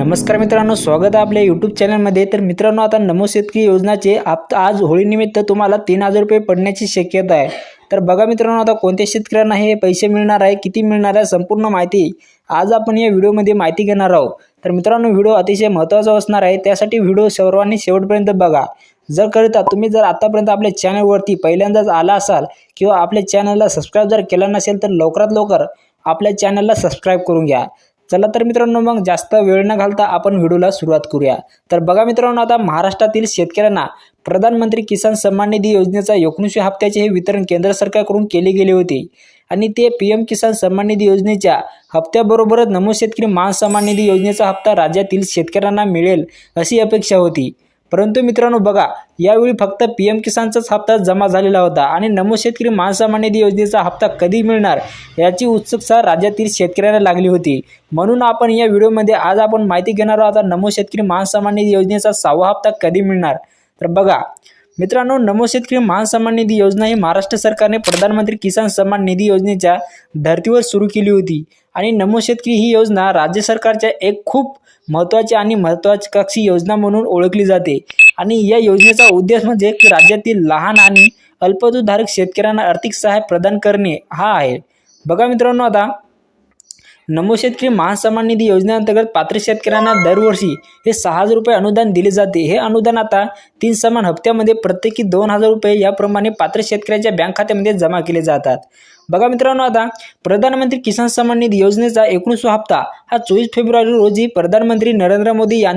नमस्कार मित्रांनो स्वागत आहे आपल्या यूट्यूब चॅनलमध्ये तर मित्रांनो आता नमो शेतकरी योजनाचे आप आज होळीनिमित्त तुम्हाला तीन हजार रुपये पडण्याची शक्यता आहे. तर बघा मित्रांनो आता कोणत्या शेतकऱ्यांना हे पैसे मिळणार आहे किती मिळणार आहे संपूर्ण माहिती आज आपण या व्हिडिओमध्ये माहिती घेणार आहोत. तर मित्रांनो व्हिडिओ अतिशय महत्त्वाचा असणार आहे त्यासाठी व्हिडिओ सर्वांनी शेवटपर्यंत बघा. जर करिता तुम्ही जर आतापर्यंत आपल्या चॅनलवरती पहिल्यांदाच आला असाल किंवा आपल्या चॅनलला सबस्क्राईब जर केला नसेल तर लवकरात लवकर आपल्या चॅनलला सबस्क्राईब करून घ्या. चला तर मित्रांनो मग जास्त वेळ न घालता आपण व्हिडिओला सुरुवात करूया. तर बघा मित्रांनो आता महाराष्ट्रातील शेतकऱ्यांना प्रधानमंत्री किसान सन्मान निधी योजनेचा एकोणीसशे हप्त्याचे हे वितरण केंद्र सरकारकडून केले गेले होते. आणि ते पी एम किसान सन्मान निधी योजनेच्या हप्त्याबरोबरच नमो शेतकरी मान सन्मान निधी योजनेचा हप्ता राज्यातील शेतकऱ्यांना मिळेल अशी अपेक्षा होती. परंतु मित्रांनो बघा यावेळी फक्त पी एम किसानचाच हप्ता जमा झालेला होता आणि नमो शेतकरी मानसन्मान निधी योजनेचा हप्ता कधी मिळणार याची उत्सुकता राज्यातील शेतकऱ्यांना लागली होती. म्हणून आपण या व्हिडिओमध्ये आज आपण माहिती घेणार आहोत नमो शेतकरी मानसन्मान निधी योजनेचा सहावा हप्ता कधी मिळणार? तर बघा मित्रांनो नमो शेतकरी मान निधी योजना ही महाराष्ट्र सरकारने प्रधानमंत्री किसान सन्मान निधी योजनेच्या धर्तीवर सुरू केली होती. आणि नमो शेतकरी ही योजना राज्य सरकारच्या एक खूप महत्त्वाची आणि महत्त्वाकांक्षी योजना म्हणून ओळखली जाते. आणि या योजनेचा उद्देश म्हणजे की राज्यातील लहान आणि अल्पदूधारक शेतकऱ्यांना आर्थिक सहाय्य प्रदान करणे हा आहे. बघा मित्रांनो आता नमो शेतकरी महासन्मान निधी योजनेअंतर्गत पात्र शेतकऱ्यांना दरवर्षी हे सहा हजार रुपये अनुदान दिले जाते. हे अनुदान आता तीन समान हप्त्यामध्ये प्रत्येकी दोन हजार रुपये याप्रमाणे पात्र शेतकऱ्यांच्या बँक खात्यामध्ये जमा केले जातात. बघा मित्रांनो आता प्रधानमंत्री किसान सन्मान निधी योजनेचा एकोणीसवा हप्ता हा चोवीस फेब्रुवारी रोजी प्रधानमंत्री नरेंद्र मोदी यां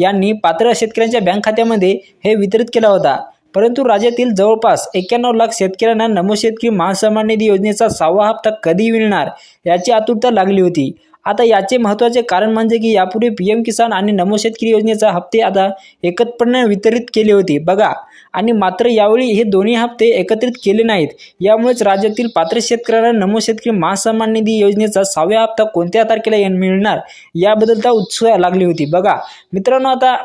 यांनी पात्र शेतकऱ्यांच्या बँक खात्यामध्ये हे वितरित केला होता. परंतु राज्यातील जवळपास एक्क्याण्णव लाख शेतकऱ्यांना नमो शेतकरी महासन्मान निधी योजनेचा सहावा हप्ता कधी मिळणार याची आतुरता लागली होती. आता याचे महत्त्वाचे कारण म्हणजे की यापूर्वी पी एम किसान आणि नमो शेतकरी योजनेचा हप्ते आता एकत्रपणे वितरित केले होते. बघा आणि मात्र यावेळी हे दोन्ही हप्ते एकत्रित केले नाहीत. यामुळेच राज्यातील पात्र शेतकऱ्यांना नमो शेतकरी महासन्मान निधी योजनेचा सहाव्या हप्ता कोणत्या तारखेला मिळणार याबद्दलता उत्सुक लागली होती. बघा मित्रांनो आता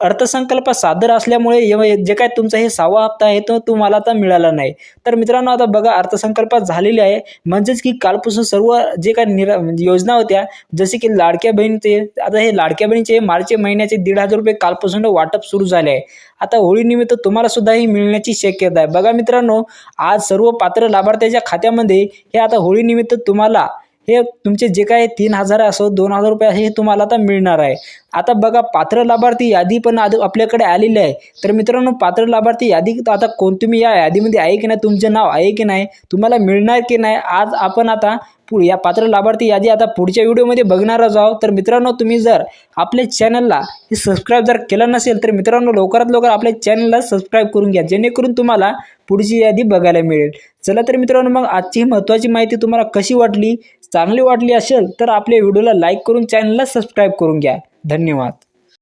अर्थसंकल्प सादर असल्यामुळे जे काय तुमचा हे सहावा हप्ता आहे तो तुम्हाला आता मिळाला नाही. तर मित्रांनो आता बघा अर्थसंकल्पात झालेली आहे. म्हणजेच की कालपासून सर्व जे काय निरा म्हणजे योजना होत्या जसे की लाडक्या बहिणीचे आता हे लाडक्या बहिणीचे मार्च महिन्याचे दीड हजार रुपये कालपासून वाटप सुरू झाले आहे. आता होळीनिमित्त तुम्हाला सुद्धा ही मिळण्याची शक्यता आहे. बघा मित्रांनो आज सर्व पात्र लाभार्थ्याच्या खात्यामध्ये हे आता होळीनिमित्त तुम्हाला हे तुमचे जे काय तीन हजार असो दोन हजार रुपये हे तुम्हाला आता मिळणार आहे. आता बघा पात्र लाभार्थी यादी पण आधी आपल्याकडे आलेली आहे. तर मित्रांनो पात्र लाभार्थी यादी आता कोण तुम्ही या यादीमध्ये आहे की नाही तुमचे नाव आहे की नाही तुम्हाला मिळणार की नाही आज आपण आता पु या पात्र लाभार्थी यादी आता पुढच्या व्हिडिओमध्ये बघणारच आहोत. तर मित्रांनो तुम्ही जर आपल्या चॅनलला हे सबस्क्राईब जर केलं नसेल तर मित्रांनो लवकरात लवकर आपल्या चॅनलला सबस्क्राईब करून घ्या जेणेकरून तुम्हाला पुढची यादी बघायला मिळेल. चला तर मित्रांनो मग आजची महत्त्वाची माहिती तुम्हाला कशी वाटली? चांगली वाटली असेल तर आपल्या व्हिडिओला लाईक करून चॅनलला सबस्क्राईब करून घ्या. धन्यवाद.